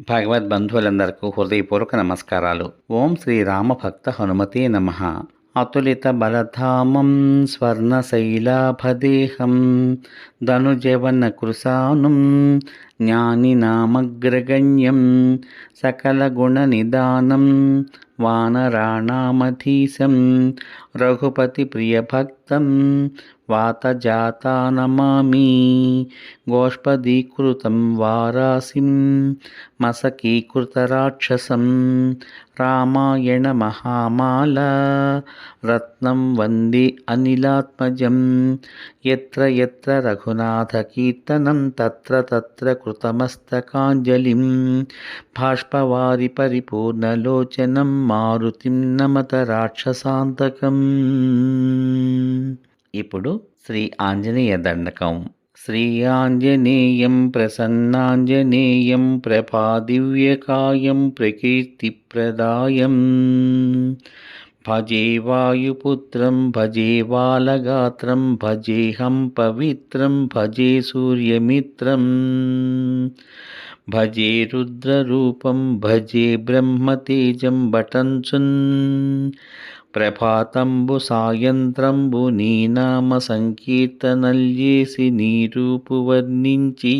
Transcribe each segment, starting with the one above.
భగవద్ బంధువులందరికీ హృదయపూర్వక నమస్కారాలు. ఓం శ్రీ రామభక్త హనుమతే నమ. అతులిత బలధామం స్వర్ణశైలాభదేహం ధనుజవన కృశానుం జ్ఞానినామగ్రగణ్యం సకలగుణనిదానం వానరాణామధీశం రఘుపతిప్రియభక్తం వాతజాతానమామి గోష్పదీకృతం వారాసిం మసకీకృతరాక్షసం రామాయణ మహామాల రత్నం వంది అనిలాత్మజం ఎత్ర ఎత్ర రఘునాథకీర్తనం తత్ర తత్ర కృతమస్తకాంజలిం బాష్పవారి పరిపూర్ణలోచనం మారుతిం నమత రాక్షసాంతకం ఇప్పుడు శ్రీ ఆంజనేయ దండకం. శ్రీ ఆంజనేయం ప్రసన్నాంజనేయం ప్రభాదివ్యకాయం ప్రకీర్తిప్రదాయం. భజే వాయుపుత్రం భజే బాలగాత్రం భజేహం పవిత్రం భజే సూర్యమిత్రం. భజే రుద్రరూపం భజే బ్రహ్మతేజం బటంచున్ ప్రభాతంబు సాయంత్రంబు నీ నామ సంకీర్తనల్యేసి నీ రూపు వర్ణించి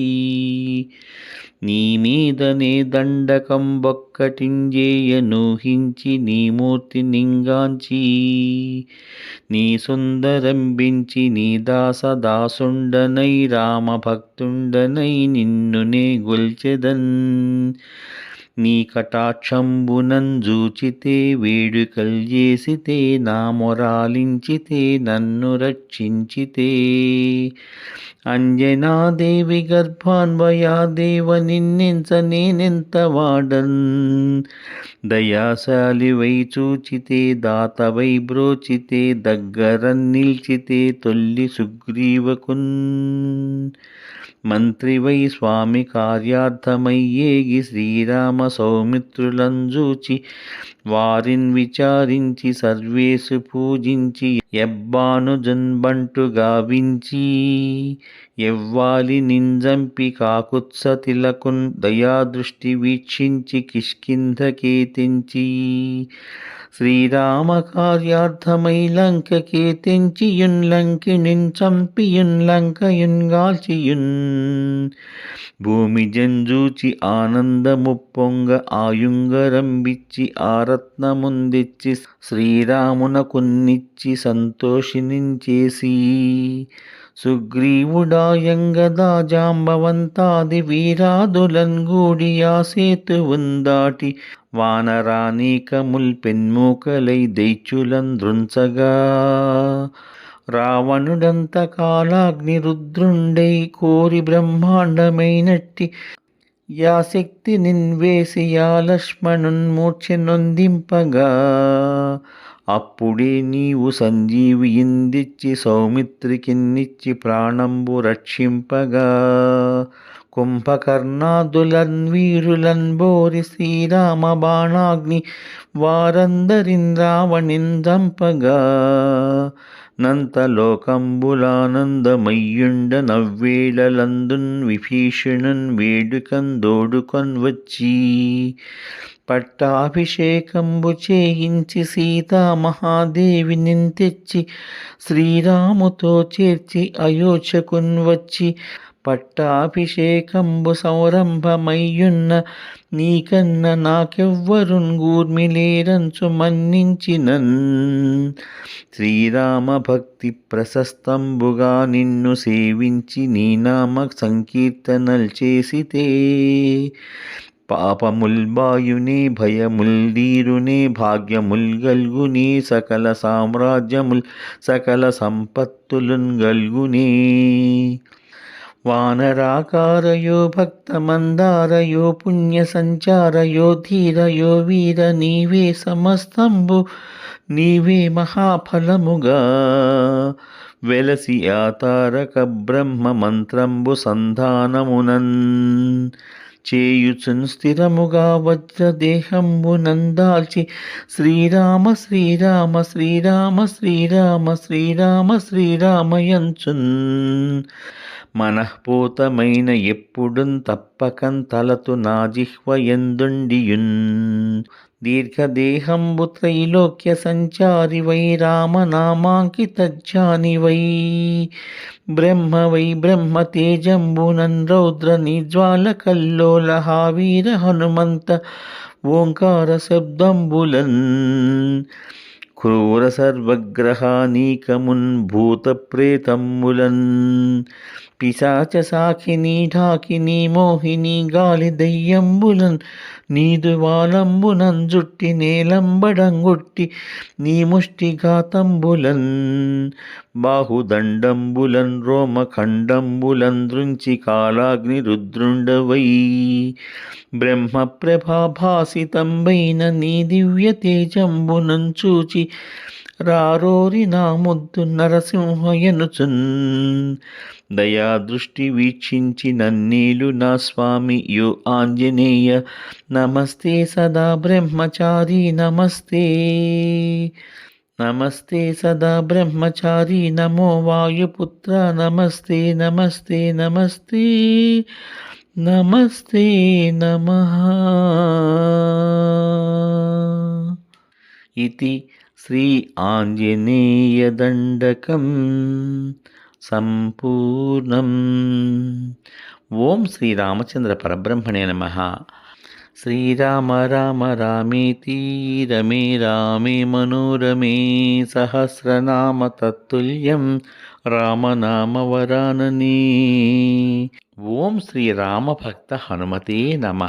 నీ మీదనే దండకం బొక్కటింజేయనూహించి నీ మూర్తి నింగాంచి నీ సుందరంబించి నీ దాస దాసుండనై రామభక్తుండనై నిన్నునే గొల్చెదన్. నీ కటాక్షంబునంజూచితే వేడుకలు చేసితే నా మొరాలించితే నన్ను రక్షించితే. అంజనాదేవి గర్భాన్వయాదేవ నిన్నెంత నేనెంత వాడన్? దయాశాలివై చూచితే దాతవై బ్రోచితే దగ్గర నిల్చితే తొల్లి సుగ్రీవకున్. మంత్రివై స్వామి కార్యార్థమయ్యేగి శ్రీరామ సౌమిత్రులంజూచి వారిన్ విచారించి సర్వేసు పూజించి ఎబ్బాను జన్బంటు గావించి ఎవ్వాలి నింజంపి కాకుత్స తిలకున్ దయాదృష్టి వీక్షించి కిష్కింధ తెంచి శ్రీరామ కార్యార్థమై లంకకే తెంచియున్ లంకిణిన్ చంపియున్ లంకయున్ గాల్చియున్. భూమి జంజూచి ఆనందముప్పొంగ ఆయుంగరంబిచ్చి రత్నముందిచ్చి శ్రీరామునకున్నిచ్చి సంతోషినించేసి. సుగ్రీవుడాయంగదా జాంబవంతాది వీరాదులన్ గూడియా సేతువుందాటి వానరానీకముల్ పెన్మూకలై దైత్యులం దృంచగా రావణుడంత కాలాగ్ని రుద్రుండై కోరి బ్రహ్మాండమైనట్టి యాశక్తి నిన్వేసి యా లక్ష్మణున్ అప్పుడే నీవు సంజీవి ఇందిచ్చి సౌమిత్రికిన్నిచ్చి ప్రాణంబు రక్షింపగా. కుంభకర్ణాదులన్వీరులన్బోరి శ్రీరామ బాణాగ్ని వారందరింద్రావణిందంపగా నంతలోకంబులానందమయ్యుండ నవ్వేళలందున్ విభీషణున్ వేడుకన్ దోడుకొన్ వచ్చి. పట్టాభిషేకంబు చేయించి సీతామహాదేవి తెచ్చి శ్రీరాముతో చేర్చి అయోచకున్ వచ్చి పట్టాభిషేకంబు సంరంభమయ్యున్న నీకన్న నాకెవ్వరున్ గూర్మిలేరంచు మన్నించినన్. శ్రీరామ భక్తి ప్రశస్తంబుగా నిన్ను సేవించి నీ నామ సంకీర్తనల్ చేసితే. పాపముల్బాయునే భయముల్దీరునే భాగ్యముల్గల్గునే భాగ్యముల్ గల్గునే సకల సామ్రాజ్యముల్ సకల సంపత్తులున్ గల్గునే. వానరాకారయో భక్తమందారయో పుణ్య సంచారయో ధీరయో వీర నీవే సమస్తంబు నీవే మహాఫలముగా. వెలసి ఆతారక బ్రహ్మ మంత్రంబు సంధానమునన్. చేయుచున్ స్థిరముగా వజ్రదేహంబు నందాల్చి శ్రీరామ శ్రీరామ శ్రీరామ శ్రీరామ శ్రీరామ శ్రీరామయంచున్ మనఃపూతమైన ఎప్పుడున్ తప్పకం తలతు నా జిహ్వయందుండియున్ దీర్ఘదేహంబు త్రైలోక్య సంచారి వై రామనామాంకితజ్జాని వై బ్రహ్మ వై బ్రహ్మ తేజంబునన్ రౌద్ర నిజ్వాల కల్లోల హావీర హనుమంత ఓంకార శబ్దంబులన్ క్రూర సర్వగ్రహానీకమున్ భూత పిశాచ సాఖిని ఢాకిని మోహిని గాలి దయ్యంబులన్ నీదు వాలంబునం జుట్టి నేలంబడంగొట్టి నీ ముష్టిఘాతంబులన్ బాహుదండంబులన్ రోమఖండంబులన్ దృంచి కాలాగ్ని రుద్రుండవై బ్రహ్మ ప్రభాభాసితంబైన నీ దివ్య తేజంబునం చూచి రారోరి నా ముద్దు నరసింహయనుచున్ దయా దృష్టి వీక్షించి నన్నీలు నా స్వామి యు ఆంజనేయ. నమస్తే సదా బ్రహ్మచారి నమస్తే. నమస్తే సదా బ్రహ్మచారి నమో వాయుపుత్ర. నమస్తే నమస్తే నమస్తే. నమస్తే నమ. ఇది శ్రీ ఆంజనేయదండకం సంపూర్ణం. ఓం శ్రీ రామచంద్ర పరబ్రహ్మణే నమ. శ్రీరామ రామ రామేతి రమే రామే మనోరమే సహస్రనామ తత్తుల్యం రామనామవరాననే. ఓం శ్రీ రామభక్త హనుమతే నమ.